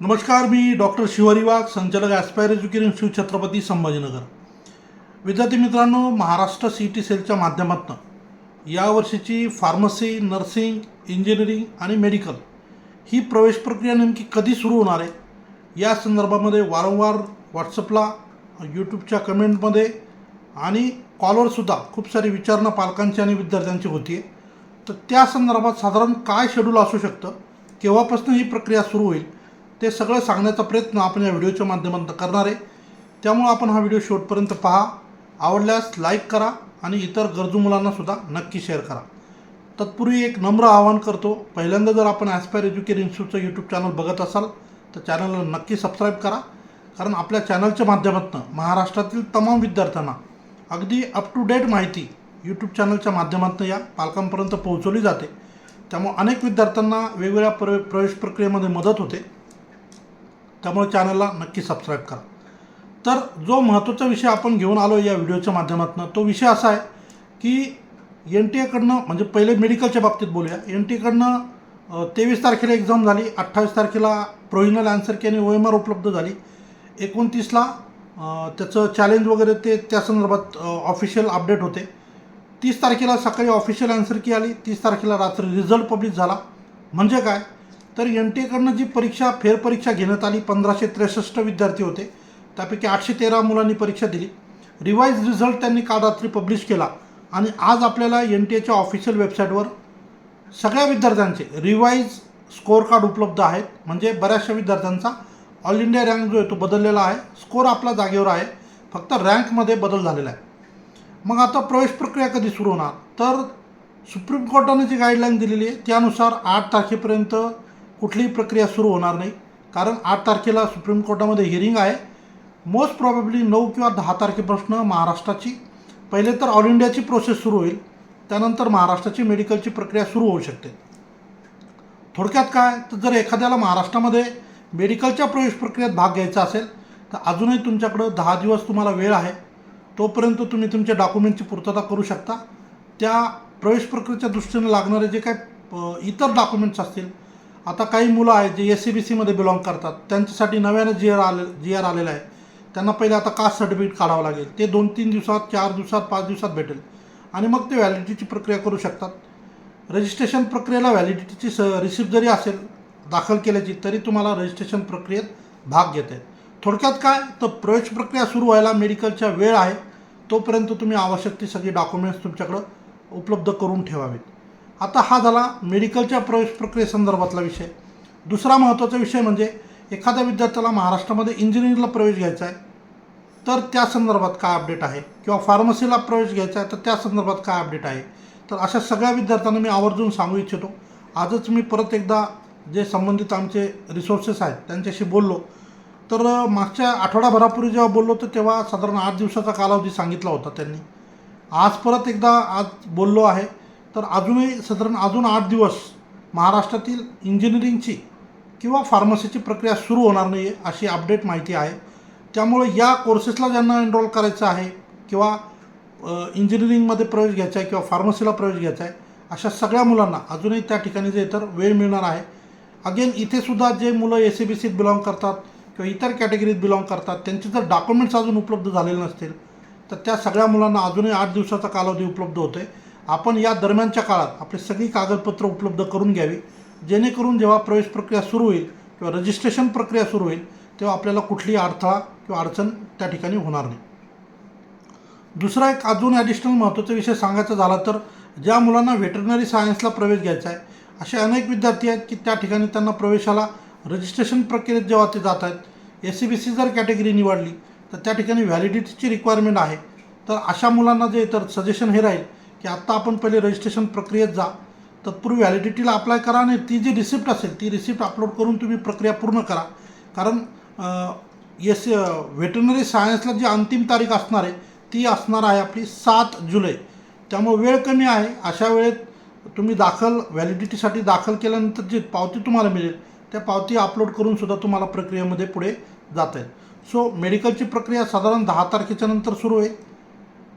नमस्कार मी डॉक्टर शिवारी वाघ संचालक aspire education Shiv Chhatrapati Sambhajinagar. विद्यार्थी मित्रांनो महाराष्ट्र सी टी सेलच्या माध्यमातून यावर्षीची फार्मसी नर्सिंग इंजिनिअरिंग आणि मेडिकल ही प्रवेश प्रक्रिया नेमकी कधी सुरू होणार आहे? या संदर्भामध्ये वारंवार व्हॉट्सअपला यूट्यूबच्या कमेंटमध्ये आणि कॉलवरसुद्धा खूप सारी विचारणा पालकांची आणि विद्यार्थ्यांची होती आहे. तर त्या संदर्भात साधारण काय शेड्यूल असू शकतं? केव्हापासून ही प्रक्रिया सुरू होईल? ते सगळं सांगण्याचा प्रयत्न आपण या व्हिडिओच्या माध्यमातून करणार आहे. त्यामुळं आपण हा व्हिडिओ शेवटपर्यंत पहा. आवडल्यास लाईक करा आणि इतर गरजू मुलांनासुद्धा नक्की शेअर करा. तत्पूर्वी एक नम्र आवाहन करतो पहिल्यांदा जर आपण ॲस्पायर एज्युकेशन इन्स्टिट्यूटचं यूट्यूब चॅनल बघत असाल तर चॅनलला नक्की सबस्क्राईब करा. कारण आपल्या चॅनलच्या माध्यमातून महाराष्ट्रातील तमाम विद्यार्थ्यांना अगदी अप टू डेट माहिती यूट्यूब चॅनलच्या माध्यमातून या पालकांपर्यंत पोहोचवली जाते. त्यामुळे अनेक विद्यार्थ्यांना वेगवेगळ्या प्र प्रवेश प्रक्रियेमध्ये मदत होते. त्यामुळे चॅनलला नक्की सबस्क्राईब करा. तर जो महत्त्वाचा विषय आपण घेऊन आलो या व्हिडिओच्या माध्यमातून तो विषय असा आहे की एन टी एकडनं म्हणजे पहिले मेडिकलच्या बाबतीत बोलूया. एन टी एकडनं तेवीस तारखेला एक्झाम झाली अठ्ठावीस तारखेला प्रोव्हिजनल आन्सर की आणि ओ एम आर उपलब्ध झाली. एकोणतीसला त्याचं चॅलेंज वगैरे ते त्या संदर्भात ऑफिशियल अपडेट होते. तीस तारखेला सकाळी ऑफिशियल आन्सर की आली. तीस तारखेला रात्री रिझल्ट पब्लिश झाला. म्हणजे काय? तर एन टी एकडनं जी परीक्षा फेरपरीक्षा घेण्यात आली पंधराशे त्रेसष्ट विद्यार्थी होते. त्यापैकी आठशे तेरा मुलांनी परीक्षा दिली. रिवाईज रिझल्ट त्यांनी काल रात्री पब्लिश केला आणि आज आपल्याला एन टी एच्या ऑफिशियल वेबसाईटवर सगळ्या विद्यार्थ्यांचे रिवाईज स्कोअर कार्ड उपलब्ध आहेत. म्हणजे बऱ्याचशा विद्यार्थ्यांचा ऑल इंडिया रँक जो आहे तो बदललेला आहे. स्कोअर आपला जागेवर आहे. फक्त रँकमध्ये बदल झालेला आहे. मग आता प्रवेश प्रक्रिया कधी सुरू होणार? तर सुप्रीम कोर्टाने जी गाईडलाईन दिलेली आहे त्यानुसार आठ तारखेपर्यंत कुठलीही प्रक्रिया सुरू होणार नाही. कारण आठ तारखेला सुप्रीम कोर्टामध्ये हिअरिंग आहे. मोस्ट प्रॉबेबली नऊ किंवा दहा तारखेपासून महाराष्ट्राची पहिले तर ऑल इंडियाची प्रोसेस सुरू होईल. त्यानंतर महाराष्ट्राची मेडिकलची प्रक्रिया सुरू होऊ शकते. थोडक्यात काय? तर जर एखाद्याला महाराष्ट्रामध्ये मेडिकलच्या प्रवेश प्रक्रियेत भाग घ्यायचा असेल तर अजूनही तुमच्याकडं दहा दिवस तुम्हाला वेळ आहे. तोपर्यंत तुम्ही तुमच्या डॉक्युमेंटची पूर्तता करू शकता. त्या प्रवेश प्रक्रियेच्या दृष्टीने लागणारे जे काय इतर डॉक्युमेंट्स असतील आता काही मुलं आहेत जे एस सी बी सीमध्ये बिलॉंग करतात. त्यांच्यासाठी नव्यानं जी आर आले जी आर आलेलं आहे. त्यांना पहिले आता कास्ट सर्टिफिकेट काढावं लागेल. ते दोन तीन दिवसात चार दिवसात पाच दिवसात भेटेल. आणि मग ते व्हॅलिडिटीची प्रक्रिया करू शकतात. रजिस्ट्रेशन प्रक्रियेला व्हॅलिडिटीची स रिसिप्ट जरी असेल दाखल केल्याची तरी तुम्हाला रजिस्ट्रेशन प्रक्रियेत भाग घेता येईल. थोडक्यात काय? तर प्रवेश प्रक्रिया सुरू व्हायला मेडिकलच्या वेळ आहे. तोपर्यंत तुम्ही आवश्यक ती सगळी डॉक्युमेंट्स तुमच्याकडं उपलब्ध करून ठेवावेत. आता हा झाला मेडिकलच्या प्रवेश प्रक्रियेसंदर्भातला विषय. दुसरा महत्त्वाचा विषय म्हणजे एखाद्या विद्यार्थ्याला महाराष्ट्रामध्ये इंजिनिअरिंगला प्रवेश घ्यायचा आहे तर त्या संदर्भात काय अपडेट आहे? किंवा फार्मसीला प्रवेश घ्यायचा आहे तर त्या संदर्भात काय अपडेट आहे? तर अशा सगळ्या विद्यार्थ्यांना मी आवर्जून सांगू इच्छितो. आजच मी परत एकदा जे संबंधित आमचे रिसोर्सेस आहेत त्यांच्याशी बोललो. तर मागच्या आठवडाभरापूर्वी जेव्हा बोललो तर तेव्हा साधारण आठ दिवसाचा कालावधी सांगितला होता त्यांनी. आज परत एकदा आज बोललो आहे. तर अजूनही साधारण अजून आठ दिवस महाराष्ट्रातील इंजिनिअरिंगची किंवा फार्मसीची प्रक्रिया सुरू होणार नाही आहे अशी अपडेट माहिती आहे. त्यामुळे या कोर्सेसला ज्यांना एनरोल करायचं आहे किंवा इंजिनिअरिंगमध्ये प्रवेश घ्यायचा आहे किंवा फार्मसीला प्रवेश घ्यायचा आहे अशा सगळ्या मुलांना अजूनही त्या ठिकाणी जे तर वेळ मिळणार आहे. अगेन इथेसुद्धा जे मुलं ए सी बी सीत बिलॉंग करतात किंवा इतर कॅटेगरीत बिलॉंग करतात त्यांचे जर डॉक्युमेंट्स अजून उपलब्ध झालेले नसतील तर त्या सगळ्या मुलांना अजूनही आठ दिवसाचा कालावधी उपलब्ध होतो आहे आपण या दरम्यानच्या काळात आपली सगळी कागदपत्र उपलब्ध करून घ्यावी. जेणेकरून जेव्हा प्रवेश प्रक्रिया सुरू होईल किंवा रजिस्ट्रेशन प्रक्रिया सुरू होईल तेव्हा आपल्याला कुठलीही अडथळा किंवा अडचण त्या ठिकाणी होणार नाही. दुसरा एक अजून ॲडिशनल महत्त्वाचा विषय सांगायचा झाला तर ज्या मुलांना व्हेटरनरी सायन्सला प्रवेश घ्यायचा आहे असे अनेक विद्यार्थी आहेत की त्या ठिकाणी त्यांना प्रवेशाला रजिस्ट्रेशन प्रक्रियेत जेव्हा ते जात आहेत एस सी बी सी जर कॅटेगरी निवडली तर त्या ठिकाणी व्हॅलिडिटीची रिक्वायरमेंट आहे. तर अशा मुलांना जे तर सजेशन हे राहील की आत्ता आपण पहिले रजिस्ट्रेशन प्रक्रियेत जा. तत्पूर्वी व्हॅलिडिटीला अप्लाय करा आणि ती जी रिसिप्ट असेल ती रिसिप्ट अपलोड करून तुम्ही प्रक्रिया पूर्ण करा. कारण एस व्हेटरनरी सायन्सला जी अंतिम तारीख असणार आहे ती असणार आहे आपली सात जुलै. त्यामुळे वेळ कमी आहे. अशा वेळेत तुम्ही दाखल व्हॅलिडिटीसाठी दाखल केल्यानंतर जी पावती तुम्हाला मिळेल त्या पावती अपलोड करूनसुद्धा तुम्हाला प्रक्रियेमध्ये पुढे जाता येईल. सो मेडिकलची प्रक्रिया साधारण दहा तारखेच्या नंतर सुरू आहे.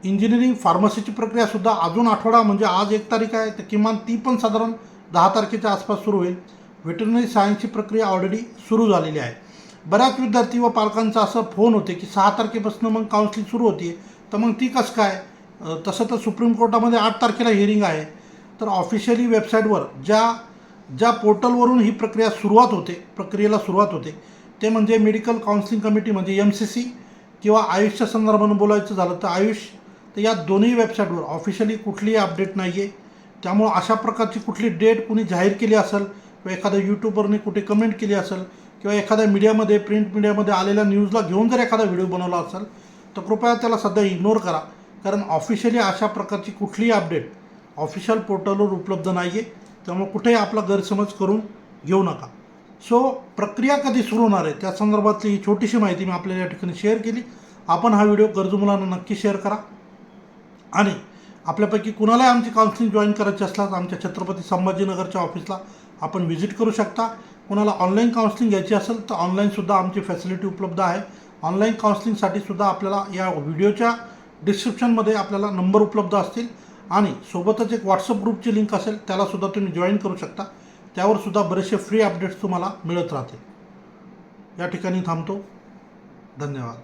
इंजिनिअरिंग फार्मसीची प्रक्रियासुद्धा अजून आठवडा म्हणजे आज एक तारीख आहे तर किमान ती पण साधारण दहा तारखेच्या आसपास सुरू होईल. व्हेटरनरी सायन्सची प्रक्रिया ऑलरेडी सुरू झालेली आहे. बऱ्याच विद्यार्थी व पालकांचा असं फोन होते की सहा तारखेपासून मग काउन्सिलिंग सुरू होती तर मग ती कसं काय? तसं तर सुप्रीम कोर्टामध्ये आठ तारखेला हिअरिंग आहे. तर ऑफिशियली वेबसाईटवर ज्या ज्या पोर्टलवरून ही प्रक्रिया सुरुवात होते प्रक्रियेला सुरुवात होते ते म्हणजे मेडिकल काउन्सिलिंग कमिटी म्हणजे एम सी सी किंवा आयुषच्या संदर्भानं बोलायचं झालं तर आयुष तर या दोन्ही वेबसाईटवर ऑफिशियली कुठलीही अपडेट नाही आहे त्यामुळं अशा प्रकारची कुठली डेट कुणी जाहीर केली असेल किंवा एखाद्या यूट्यूबरने कुठे कमेंट केली असेल किंवा एखाद्या मीडियामध्ये प्रिंट मीडियामध्ये आलेल्या न्यूजला घेऊन जर एखादा व्हिडिओ बनवला असेल तर कृपया त्याला सध्या इग्नोर करा. कारण ऑफिशियली अशा प्रकारची कुठलीही अपडेट ऑफिशियल पोर्टलवर उपलब्ध नाही आहे त्यामुळे कुठेही आपला गैरसमज करून घेऊ नका. सो प्रक्रिया कधी सुरू होणार आहे? त्या संदर्भातली ही छोटीशी माहिती मी आपल्याला या ठिकाणी शेअर केली. आपण हा व्हिडिओ गरजू मुलांना नक्की शेअर करा. आणि आपल्यापैकी कुणालाही आमची काउन्सिलिंग जॉईन करायची असल्यास आमच्या छत्रपती संभाजीनगरच्या ऑफिसला आपण व्हिजिट करू शकता. कोणाला ऑनलाईन काउन्सिलिंग घ्यायची असेल तर ऑनलाईनसुद्धा आमची फॅसिलिटी उपलब्ध आहे. ऑनलाईन काउन्सिलिंगसाठी सुद्धा आपल्याला या व्हिडिओच्या डिस्क्रिप्शनमध्ये आपल्याला नंबर उपलब्ध असतील. आणि सोबतच एक व्हॉट्सअप ग्रुपची लिंक असेल त्यालासुद्धा तुम्ही जॉईन करू शकता. त्यावरसुद्धा बरेचसे फ्री अपडेट्स तुम्हाला मिळत राहतील. या ठिकाणी थांबतो. धन्यवाद.